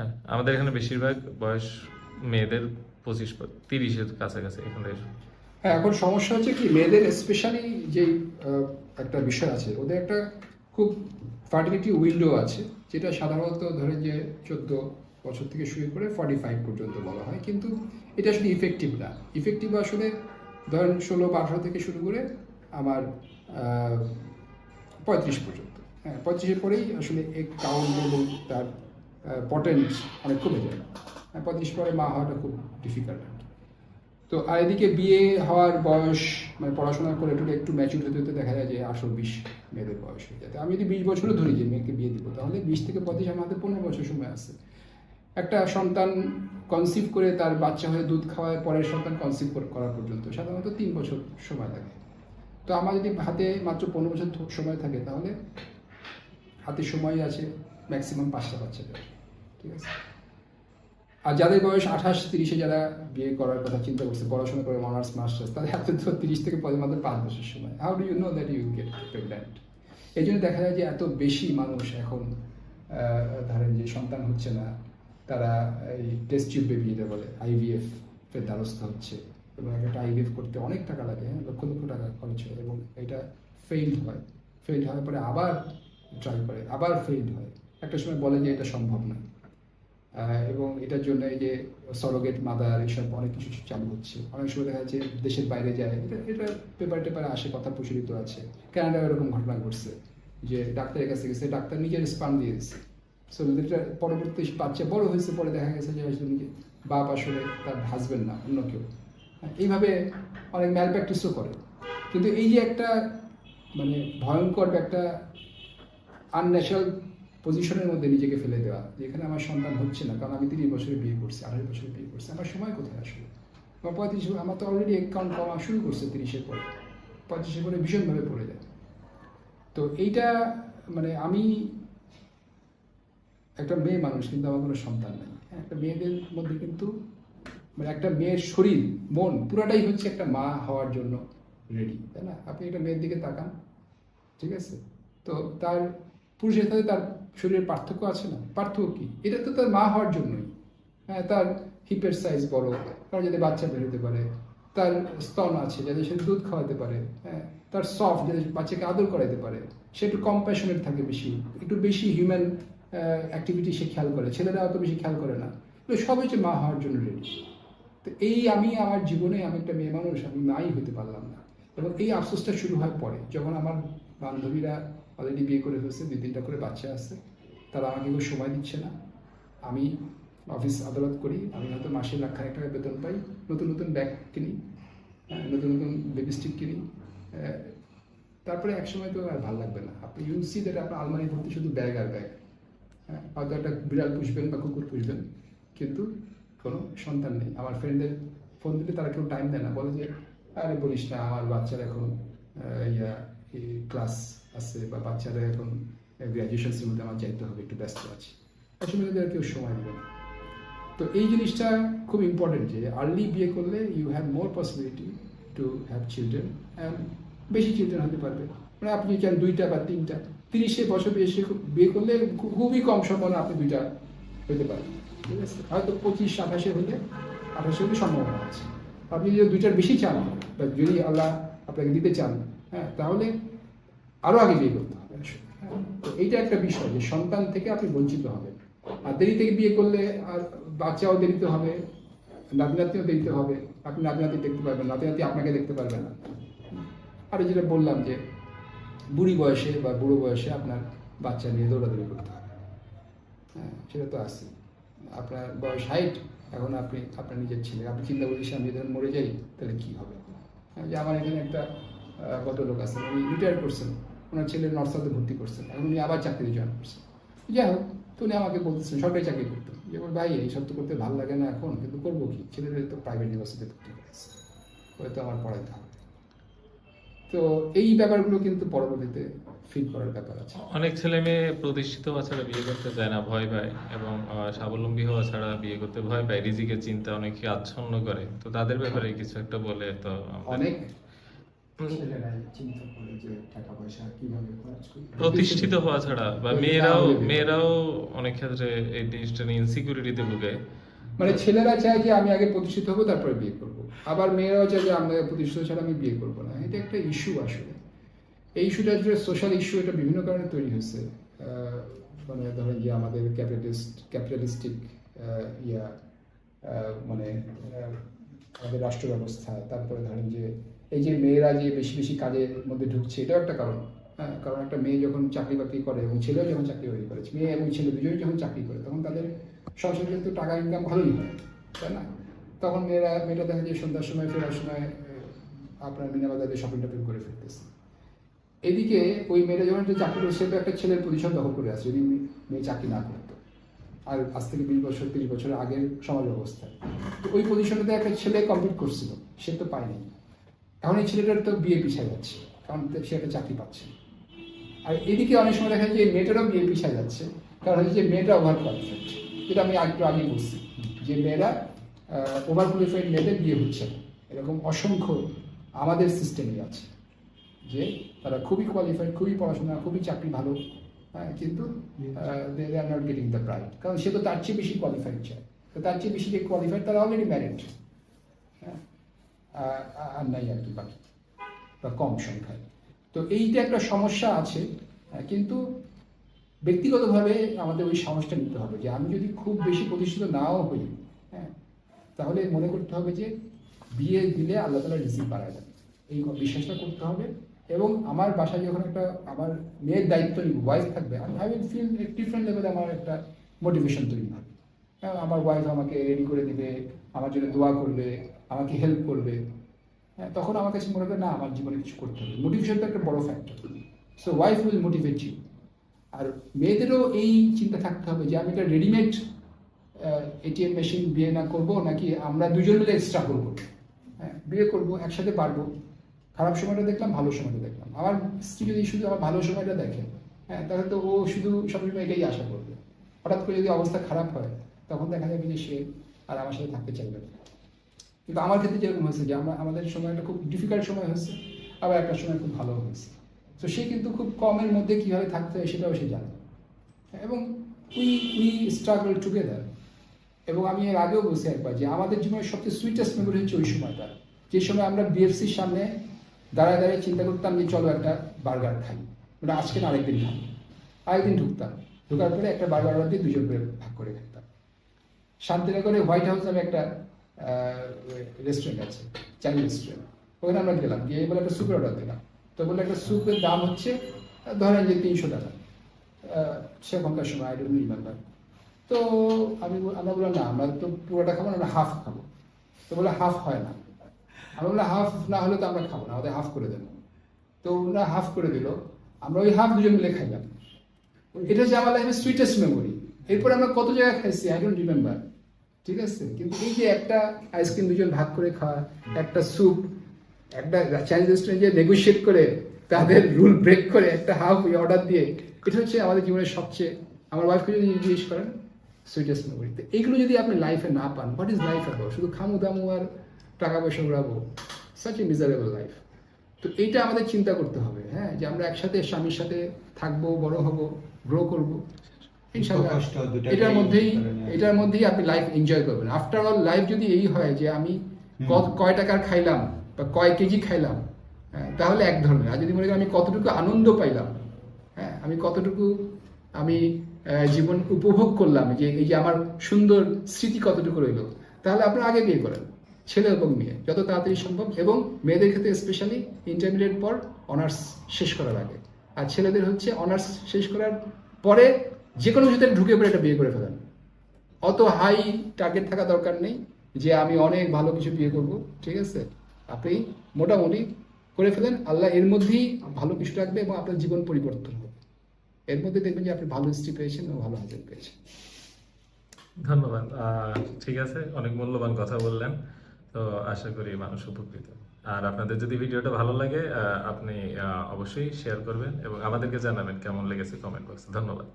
হ্যাঁ আমাদের এখানে বেশিরভাগ বয়স মেয়েদের পঁচিশ তিরিশের কাছাকাছি এখান। হ্যাঁ এখন সমস্যা হচ্ছে কি, মেয়েদের স্পেশালি যে একটা বিষয় আছে, ওদের একটা খুব ফার্টিলিটি উইন্ডো আছে, যেটা সাধারণত ধরে যে চোদ্দ বছর থেকে শুরু করে ফর্টি ফাইভ পর্যন্ত বলা হয়, কিন্তু এটা আসলে ইফেক্টিভ না ইফেক্টিভ আসলে ধরেন ষোলো বা আঠারো থেকে শুরু করে আমার পঁয়ত্রিশ পর্যন্ত হ্যাঁ পঁয়ত্রিশের পরেই আসলে এক কাউন্ট তার পটেন্ট অনেক কমে যায়। পঁয়ত্রিশ পরে মা হওয়াটা খুব ডিফিকাল্ট তো আর এদিকে বিয়ে হওয়ার বয়স মানে পড়াশোনা করে একটু একটু ম্যাচুর হতে হতে দেখা যায় যে আঠারো বিশ মেয়েদের বয়স হয়ে যায়। আমি যদি বিশ বছরও ধরি যে মেয়েকে বিয়ে দিব, তাহলে বিশ থেকে পঁচিশ আমাদের পনেরো বছর সময় আছে। একটা সন্তান কনসিভ করে তার বাচ্চা হয়ে দুধ খাওয়ায় পরের সন্তান কনসিভ করা পর্যন্ত সাধারণত তিন বছর সময় লাগে। তো আমার যদি হাতে মাত্র পনেরো বছর সময় থাকে, তাহলে হাতে সময় আছে। ম্যাক্সিমাম পাঁচটা বাচ্চা দেবে, ঠিক আছে? আর যাদের বয়স আঠাশ, তিরিশে যারা বিয়ে করার কথা চিন্তা করছে, পড়াশোনা করে অনার্স মাস্টার্স তাদের হাতে তো তিরিশ থেকে মাত্র পাঁচ বছর সময়। How do you know that you get pregnant এই জন্য দেখা যায় যে এত বেশি মানুষ এখন ধরেন যে সন্তান হচ্ছে না, তারা এই টেস্ট টিউব বেবি যেটা বলে আইভিএফ এর দ্বারস্থ হচ্ছে এবং একটা আইভিএফ করতে অনেক টাকা লাগে হ্যাঁ? লক্ষ লক্ষ টাকা খরচ হয় এবং এটা ফেইল্ড হয়। ফেইল্ড হওয়ার পরে আবার ট্রাই করে, আবার ফেইল্ড হয়। একটা সময় বলে যে এটা সম্ভব না। এবং এটার জন্য এই যে সরোগেট মাদার এইসব অনেক কিছু চালু হচ্ছে। অনেক সময় দেখা যাচ্ছে দেশের বাইরে যায় এটা এটা পেপার টেপারে আসে কথা প্রচলিত আছে। কানাডায় এরকম ঘটনা ঘটছে যে ডাক্তারের কাছে গেছে ডাক্তার নিজের স্পান দিয়ে দিচ্ছে সো এটা পরবর্তী বাচ্চা বড় হয়েছে পরে দেখা গেছে যে আসলে বাপ আসলে তার হাজবেন্ড না অন্য কেউ। হ্যাঁ, এইভাবে অনেক ম্যাল প্র্যাকটিসও করে। কিন্তু এই যে একটা মানে ভয়ঙ্কর একটা আনন্যাচারাল পজিশনের মধ্যে নিজেকে ফেলে দেওয়া যেখানে আমার সন্তান হচ্ছে না কারণ আমি তিরিশ বছরে বিয়ে করছি আঠারো বছরে বিয়ে করছি আমার সময় কোথায় আসলে? আমার পঁয়ত্রিশ আমার তো অলরেডি অ্যাকাউন্ট কমা শুরু করছে তিরিশের পরে পঁয়ত্রিশের পরে ভীষণভাবে পড়ে যায়। তো এইটা মানে আমি একটা মেয়ে মানুষ কিন্তু আমার কোনো সন্তান নেই। হ্যাঁ, একটা মেয়েদের মধ্যে কিন্তু মানে একটা মেয়ের শরীর মন পুরাটাই হচ্ছে একটা মা হওয়ার জন্য রেডি তাই না? আপনি একটা মেয়ের দিকে তাকান ঠিক আছে? তো তার পুরুষের সাথে তার শরীরের পার্থক্য আছে না? পার্থক্য কি? এটা তো তার মা হওয়ার জন্যই। হ্যাঁ তার হিপের সাইজ বড়, তার যাতে বাচ্চা বেরোতে পারে, তার স্তন আছে যাতে সে দুধ খাওয়াতে পারে হ্যাঁ তার সফট যাতে বাচ্চাকে আদর করাইতে পারে, সে একটু কম্প্যাশনেট থাকে বেশি, একটু বেশি হিউম্যান অ্যাক্টিভিটি সে খেয়াল করে, ছেলেরা অত বেশি খেয়াল করে না। এগুলো সব হচ্ছে মা হওয়ার জন্য রেডি তো এই আমি আমার জীবনে আমি একটা মেয়ে মানুষ, আমি মাই হতে পারলাম না। এবং এই আফসোসটা শুরু হয় পরে, যখন আমার বান্ধবীরা অলরেডি বিয়ে করে ফেলছে, দুই তিনটা করে বাচ্চা আছে। তারা আমাকে কেউ সময় দিচ্ছে না। আমি অফিস আদালত করি, আমি হয়তো মাসে লাখ খানেক টাকা বেতন পাই। নতুন নতুন ব্যাগ কিনি নতুন নতুন লিপস্টিক কিনি। তারপরে একসময় তো আর ভালো লাগবে না। আপনি ইউল সি দ্যাট আপনার আলমারি ভর্তি শুধু ব্যাগ আর ব্যাগ হ্যাঁ হয়তো একটা বিড়াল পুষবেন বা কুকুর পুষবেন, কিন্তু কোনো সন্তান নেই। আমার ফ্রেন্ডদের ফোন দিলে তারা কেউ টাইম দেয় না। বলে যে, আরে বলিস না, আমার বাচ্চারা এখন ইয়া ক্লাস আছে বা বাচ্চারা এখন গ্র্যাজুয়েশনের মধ্যে আমার যাইতে হবে, একটু ব্যস্ত আছি। আসলে তাদের কেউ সময় দেবে না। তো এই জিনিসটা খুব ইম্পর্টেন্ট যে আর্লি বিয়ে করলে you have more possibility to have children and বেশি চিলড্রেন হতে পারবে। মানে আপনি চান দুইটা বা তিনটা, তিরিশে বছর এসে বিয়ে করলে খুবই কম সম্ভাবনা আপনি দুইটা হতে পারেন। ঠিক আছে? হয়তো পঁচিশ আঠাশে হলে আঠাশে হলে সম্ভাবনা আছে। আপনি যদি দুইটার বেশি চান, বা যদি আল্লাহ আপনাকে দিতে চান হ্যাঁ তাহলে আরও আগে বিয়ে করতে হবে। তো এইটা একটা বিষয় যে সন্তান থেকে আপনি বঞ্চিত হবেন। আর দেরি থেকে বিয়ে করলে আর বাচ্চাও দেরিতে হবে নাতি নাতিও দেরিতে হবে। আপনি নাতি নাতি দেখতে পারবেন নাতি নাতি আপনাকে দেখতে পারবে না। আর যেটা বললাম যে বুড়ি বয়সে বা বুড়ো বয়সে আপনার বাচ্চা নিয়ে দৌড়াদৌড়ি করতে হবে। হ্যাঁ সেটা তো আছে। আপনার বয়স হাইট এখন আপনি আপনার নিজের ছেলে। আপনি চিন্তা করছেন আমি যদি মরে যাই তাহলে কী হবে? হ্যাঁ, যে আমার এখানে একটা আহ, ভদ্রলোক আছেন উনি রিটায়ার করছেন। ওনার ছেলে নর্সাতে ভর্তি করছেন এখন উনি আবার চাকরি জয়েন করছেন যাই হোক তো উনি আমাকে বলতেছেন সরকারি চাকরি করতো। যে বল, ভাই এইসব তো করতে ভালো লাগে না এখন কিন্তু করব কি? ছেলেদের তো প্রাইভেট ইউনিভার্সিটিতে ভর্তি করেছে হয়তো আমার পড়াইতে হবে। তো এই ব্যাপারগুলো কিন্তু পরবর্তীতে ফিল করার ব্যাপার আছে। অনেক ছেলে মেয়ে প্রতিষ্ঠিত হওয়া ছাড়া বিয়ে করতে চায় না ভয় পায় এবং স্বাবলম্বী হওয়া ছাড়া বিয়ে করতে ভয় পায়। রিজিকের চিন্তা অনেকে আচ্ছন্ন করে। তো তাদের ব্যাপারে কিছু একটা বলে তো অনেক। ছেলেরাই চিন্তা করে যে টাকা পয়সা কীভাবে খরচ করবে প্রতিষ্ঠিত হওয়া ছাড়া বা মেয়েরাও মেয়েরাও অনেক ক্ষেত্রে এই জিনিসটা নিয়ে ইনসিকিউরিটিতে ভুগে। মানে ছেলেরা চায় যে আমি আগে প্রতিষ্ঠিত হব তারপরে বিয়ে করব। আবার মেয়েরাও চায় যে আমি প্রতিষ্ঠিত ছাড়া আমি বিয়ে করব না। এটা একটা ইস্যু আসলে। এই ইস্যুটা যে সোশ্যাল ইস্যু এটা বিভিন্ন কারণে তৈরি হয়েছে। মানে ধরেন যে আমাদের ক্যাপিটালিস্ট ক্যাপিটালিস্টিক ইয়া মানে আমাদের রাষ্ট্র ব্যবস্থা তারপরে ধরেন যে এই যে মেয়েরা যে বেশি বেশি কাজের মধ্যে ঢুকছে, এটাও একটা কারণ। হ্যাঁ কারণ একটা মেয়ে যখন চাকরি বাকরি করে এবং ছেলেও যখন চাকরি বাকরি করে, মেয়ে এবং ছেলে দুজনেই যখন চাকরি করে, তখন তাদের সংসারে কিন্তু টাকা ইনকাম ভালোই হয়, তাই না? তখন মেয়েরা, মেয়েটা দেখা যায় সন্ধ্যার সময়, ফেরার সময় আপনার মিনা বাজারে শপিং টপিং করে ফিরতেছে এদিকে ওই মেয়েটা যখন একটা চাকরি করে সে তো একটা ছেলের পজিশন দখল করে আছে, যদি মেয়ে- চাকরি না করতো। আর আজ থেকে বিশ বছর, তিরিশ বছর আগের সমাজ ব্যবস্থা তো ওই পজিশনেতে একটা ছেলে কমপ্লিট করছিল, সে তো পায়নি। এখন এই ছেলেটার তো বিয়ে পিছিয়ে যাচ্ছে, কারণ সে একটা চাকরি পাচ্ছে। আর এদিকে অনেক সময় দেখা যায় যে মেয়েটারও বিয়ে পিছিয়ে যাচ্ছে, কারণ হচ্ছে যে মেয়েটা ওভার কোয়ালিফাইড যেটা আমি একটু আগে বলছি, যে মেয়েরা ওভার কোয়ালিফাইড মেয়েদের বিয়ে হচ্ছে এরকম অসংখ্য আমাদের সিস্টেমে আছে, যে তারা খুবই কোয়ালিফাইড খুবই পড়াশোনা, খুবই চাকরি ভালো হ্যাঁ কিন্তু they are not getting the bright কারণ সে তো তার চেয়ে বেশি কোয়ালিফাইড চায়। তো তার চেয়ে বেশি যে কোয়ালিফাইড তারা অলরেডি ম্যারিড আর নাই আর কি বাকি বা কম সংখ্যায়। তো এইটা একটা সমস্যা আছে কিন্তু ব্যক্তিগতভাবে আমাদের ওই সাহসটা নিতে হবে যে আমি যদি খুব বেশি প্রতিষ্ঠিত নাও হই হ্যাঁ তাহলে মনে করতে হবে যে বিয়ে দিলে আল্লাহ তালা রিসিভ বাড়ায় দেন। এই বিশ্বাসটা করতে হবে এবং আমার বাসায় যখন একটা আমার মেয়ের দায়িত্ব নিব ওয়াইফ থাকবে আমি আই উইল ফিল ডিফারেন্ট লেভেলে আমার একটা মোটিভেশন তৈরি হবে। হ্যাঁ, আমার ওয়াইফ আমাকে রেডি করে দিবে আমার জন্য দোয়া করবে আমাকে হেল্প করবে। হ্যাঁ তখন আমার কাছে মনে হয় না, আমার জীবনে কিছু করতে হবে। মোটিভেশনটা একটা বড় factor so wife will motivate you আর মেয়েদেরও এই চিন্তা থাকতে হবে যে, আমি একটা রেডিমেড এটিএম মেশিন বিয়ে না করব, নাকি আমরা দুজন মিলে স্ট্রাগল করব? হ্যাঁ বিয়ে করব, একসাথে পারব। খারাপ সময়টা দেখলাম, ভালো সময়টা দেখলাম। আমার স্ত্রী যদি শুধু আমার ভালো সময়টা দেখে হ্যাঁ তাহলে তো ও শুধু সবসময় এটাই আশা করবে। হঠাৎ করে যদি অবস্থা খারাপ হয়, তখন দেখা যাবে যে সে আর আমার সাথে থাকতে চাইবে না। কিন্তু আমার ক্ষেত্রে যেরকম হয়েছে যে আমরা, আমাদের সময়টা খুব ডিফিকাল্ট সময় হয়েছে, আবার একটা সময় খুব ভালো হয়েছে। তো সে কিন্তু খুব কমের মধ্যে কীভাবে থাকতে হয় সেটাও সে জানে। এবং উই উই স্ট্রাগল টুগেদার এবং আমি এর আগেও বলছি একবার যে আমাদের জীবনের সবচেয়ে সুইটেস্ট মেমোরি হচ্ছে ওই সময়টা। যে সময় আমরা বিএফসির সামনে দাঁড়ায় দাঁড়িয়ে চিন্তা করতাম যে চলো একটা বার্গার খাই। ওটা আজকে না, আরেকদিন খাই আরেকদিন ঢুকতাম। ঢুকার পরে একটা বার্গার দিয়ে দুজন করে ভাগ করে খেতাম। শান্তিনগরে হোয়াইট হাউস নামে একটা রেস্টুরেন্ট আছে চাইনিজ রেস্টুরেন্ট ওখানে আমরা গেলাম, গিয়ে বলে একটা স্যুপের অর্ডার দিলাম। তো বলে একটা স্যুপের দাম হচ্ছে ধরেন যে তিনশো টাকা। সেখানকার সময় আই ডোন্ট রিমেম্বার তো আমি আমরা বললাম, না, আমরা তো পুরোটা খাব না, আমরা হাফ খাব। তো বলে হাফ হয় না। আমরা বললাম হাফ না হলে তো আমরা খাব না, আমাদের হাফ করে দেবো তো ওরা হাফ করে দিল। আমরা ওই হাফ দুজন মিলে খাইলাম। এটা হচ্ছে আমার লাইফের সুইটেস্ট মেমোরি এরপরে আমরা কত জায়গায় খাইছি আই ডোন্ট রিমেম্বার ঠিক আছে? কিন্তু এই যে একটা আইসক্রিম দুজন ভাগ করে খাওয়া, একটা স্যুপ একটা চাইনিজ রেস্টুরেন্ট যে নেগোশিয়েট করে, তাদের রুল ব্রেক করে একটা হাফ অর্ডার দিয়ে, এটা হচ্ছে আমাদের জীবনের সবচেয়ে, আমার ওয়াইফকে যদি জিজ্ঞেস করেন সুইটেস্ট মেমোরি তো এইগুলো যদি আপনি লাইফে না পান হোয়াট ইজ লাইফ অ্যাবাউট শুধু খামু দামু আর টাকা পয়সা উড়াবো সাচ এ মিজারেবল লাইফ তো এইটা আমাদের চিন্তা করতে হবে হ্যাঁ? যে আমরা একসাথে স্বামীর সাথে থাকব, বড় হব গ্রো করব। এটার মধ্যেই এটার মধ্যেই আপনি লাইফ এনজয় করবেন। আফটার অল লাইফ যদি এই হয় যে আমি কয় টাকার খাইলাম বা কয় কেজি খাইলাম হ্যাঁ, তাহলে এক ধরনের। আর যদি মনে আমি কতটুকু আনন্দ পাইলাম হ্যাঁ আমি কতটুকু আমি জীবন উপভোগ করলাম যে এই যে আমার সুন্দর স্মৃতি কতটুকু রইল তাহলে আপনারা আগে বিয়ে করেন ছেলে এবং মেয়ে যত তাড়াতাড়ি সম্ভব। এবং মেয়েদের ক্ষেত্রে স্পেশালি ইন্টারমিডিয়েট পর অনার্স শেষ করার আগে। আর ছেলেদের হচ্ছে অনার্স শেষ করার পরে যে কোনো কিছুতে ঢুকে পড়ে একটা বিয়ে করে ফেলেন। অত হাই টার্গেট থাকা দরকার নেই যে আমি অনেক ভালো কিছু বিয়ে করব, ঠিক আছে? আপনি মোটামুটি করে ফেলেন, আল্লাহ এর মধ্যেই ভালো কিছু রাখবে এবং আপনার জীবন পরিবর্তন হবে। এর মধ্যে দেখবেন যে আপনি ভালো স্ত্রী পেয়েছেন এবং ভালো হাজবেন্ড পেয়েছেন। ধন্যবাদ। ঠিক আছে, অনেক মূল্যবান কথা বললেন। তো আশা করি মানুষ উপকৃত। আর আপনাদের যদি ভিডিওটা ভালো লাগে আপনি অবশ্যই শেয়ার করবেন এবং আমাদেরকে জানাবেন কেমন লেগেছে কমেন্ট বক্সে ধন্যবাদ।